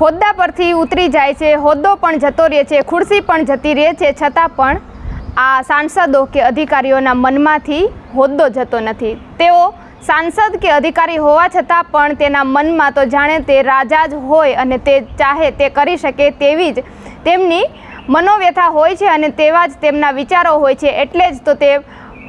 હોદ્દા પરથી ઉતરી જાય છે, હોદ્દો પણ જતો રહે છે, ખુરશી પણ જતી રહે છે, છતાં પણ આ સાંસદો કે અધિકારીઓના મનમાંથી હોદ્દો જતો નથી. તેઓ સાંસદ કે અધિકારી હોવા છતાં પણ તેના મનમાં તો જાણે તે રાજા જ હોય અને તે ચાહે તે કરી શકે તેવી જ તેમની મનોવ્યથા હોય છે અને તેવા જ તેમના વિચારો હોય છે. એટલે જ તો તે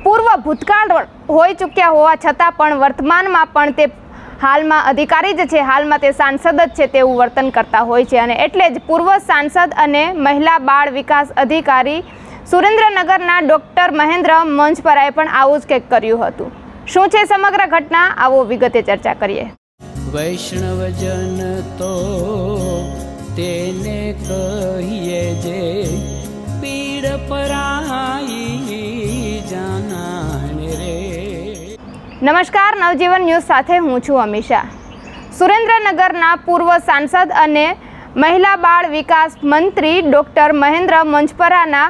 પૂર્વ ભૂતકાળ હોઈ ચૂક્યા હોવા છતાં પણ વર્તમાનમાં પણ તે હાલમાં અધિકારી જ છે. હાલમાં તે સાંસદ જ છે તેવું વર્તન કરતા હોય છે અને એટલે જ પૂર્વ સાંસદ અને મહિલા બાળ વિકાસ અધિકારી સુરેન્દ્રનગરના ડૉક્ટર મહેન્દ્ર મંચપરાએ પણ આવું જ કંઈક કર્યું હતું. શું છે સમગ્ર ઘટના? આવો વિગતે ચર્ચા કરીએ. વૈષ્ણવજન તો તેને કહીએ જે પીડ પરાઈ નમસ્કાર, નવજીવન ન્યૂઝ સાથે હું છું અમીષા. સુરેન્દ્રનગરના પૂર્વ સાંસદ અને મહિલા બાળ વિકાસ મંત્રી ડૉક્ટર મહેન્દ્ર મંચપરાના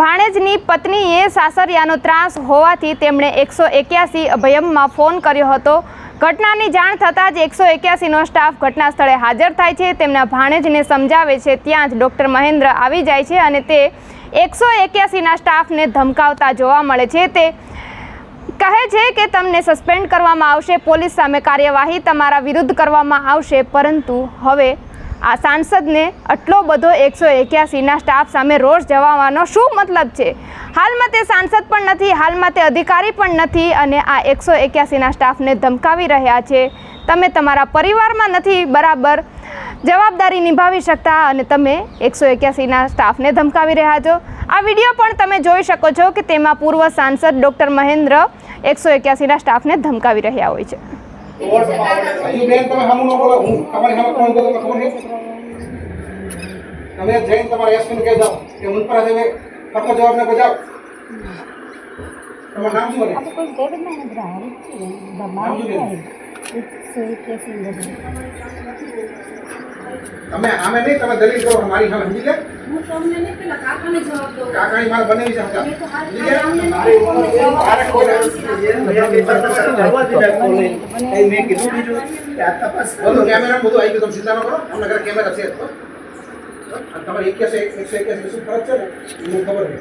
ભાણેજની પત્નીએ સાસરિયાનો ત્રાસ હોવાથી તેમણે એકસો એક્યાસી અભયમમાં ફોન કર્યો હતો. ઘટનાની જાણ થતાં જ એકસો એક્યાસીનો સ્ટાફ ઘટના સ્થળે હાજર થાય છે. તેમના ભાણેજને સમજાવે છે, ત્યાં જ ડૉક્ટર મહેન્દ્ર આવી જાય છે અને તે એકસો એક્યાસીના સ્ટાફને ધમકાવતા જોવા મળે છે. તે કહે છે કે તમને સસ્પેન્ડ કરવામાં આવશે, પોલીસ સામે કાર્યવાહી તમારા વિરુદ્ધ કરવામાં આવશે, પરંતુ હવે આ સાંસદને આટલો બધો એકસો એક્યાસીના સ્ટાફ સામે રોષ જવાનો શું મતલબ છે? હાલમાં તે સાંસદ પણ નથી, હાલમાં તે અધિકારી પણ નથી અને આ એકસો એક્યાસીના સ્ટાફને ધમકાવી રહ્યા છે. તમે તમારા પરિવારમાં નથી બરાબર જવાબદારી નિભાવી શકતા અને તમે એકસો એક્યાસીના સ્ટાફને ધમકાવી રહ્યા છો. આ વીડિયો પણ તમે જોઈ શકો છો કે તેમાં પૂર્વ સાંસદ ડૉક્ટર મહેન્દ્ર એકસો એક્યાસીના સ્ટાફને ધમકાવી રહ્યા હોય છે. તમે જઈને તમારા એસપીને કહી કે મુનપરા જવાબ ને બજાવ. તમારું નામ શું આમે નહીં તમે દલીલ કરો અમારી સામે સમજી લે. કાકાની માલ બનાવી છે કોઈ બધું કેમેરા બધું આવી ગયું. તમે ચિંતા ન કરો. અમને ઘરે કેમેરા છે તો. તમારે એક્યાસી એકસો એક્યાસી શું ફરક છે ને? મને ખબર છે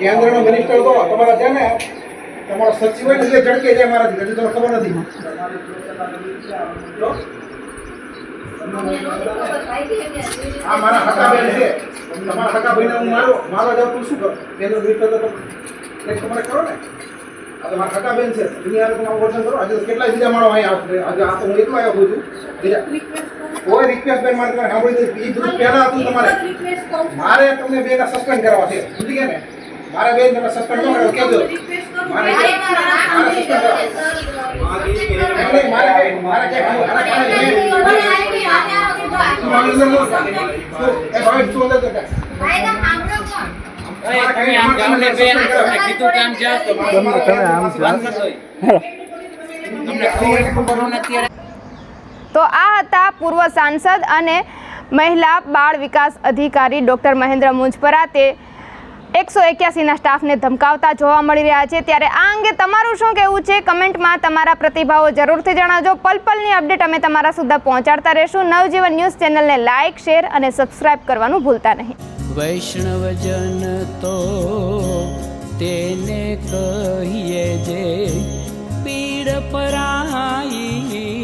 કેન્દ્રનો મિનિસ્ટર તો તમારા છે ને તમારો સચિવ એટલે ઝડકે જાય મારાથી. હજી તમને ખબર નથી. આ મારા હકા છે. તમારા હકા ભાઈને હું મારો મારો જાવ તું શું કરો? એનો મિનિસ્ટર તો તમે એક તમારે કરો ને? આ તો મારા હકા છે. દુનિયાને કરો. આજે કેટલા બીજા માણો અહીંયા આજે આ તો હું એકલો આવ્યો છું. બીજા કોઈ રિક્વેસ્ટ બેન મારે તમારે સાંભળી દીધી. એ બધું પહેલાં હતું તમારે. મારે તમને બે સસ્પેન્ડ કરવા છે. સમજી ગયા ને? મારે બેન તમે સસ્પેન્ડ ન કરો, કેજો. મારે મારે મારે મારે મારા તો આ હતા પૂર્વ સાંસદ અને મહિલા બાળ વિકાસ અધિકારી ડૉક્ટર મહેન્દ્ર મુંજપરા. તે એકસો એક્યાસીના સ્ટાફને ધમકાવતા જોવા મળી રહ્યા છે. ત્યારે આ અંગે તમારું શું કહેવું છે? કમેન્ટમાં તમારા પ્રતિભાવો જરૂરથી જણાવજો. પલ પલની અપડેટ અમે તમારા સુધી પહોંચાડતા રહીશું. નવજીવન ન્યૂઝ ચેનલને લાઇક, શેર અને સબસ્ક્રાઇબ કરવાનું ભૂલતા નહીં. વૈષ્ણવજન તો તેને કહીએ જે પીડ પરાઈ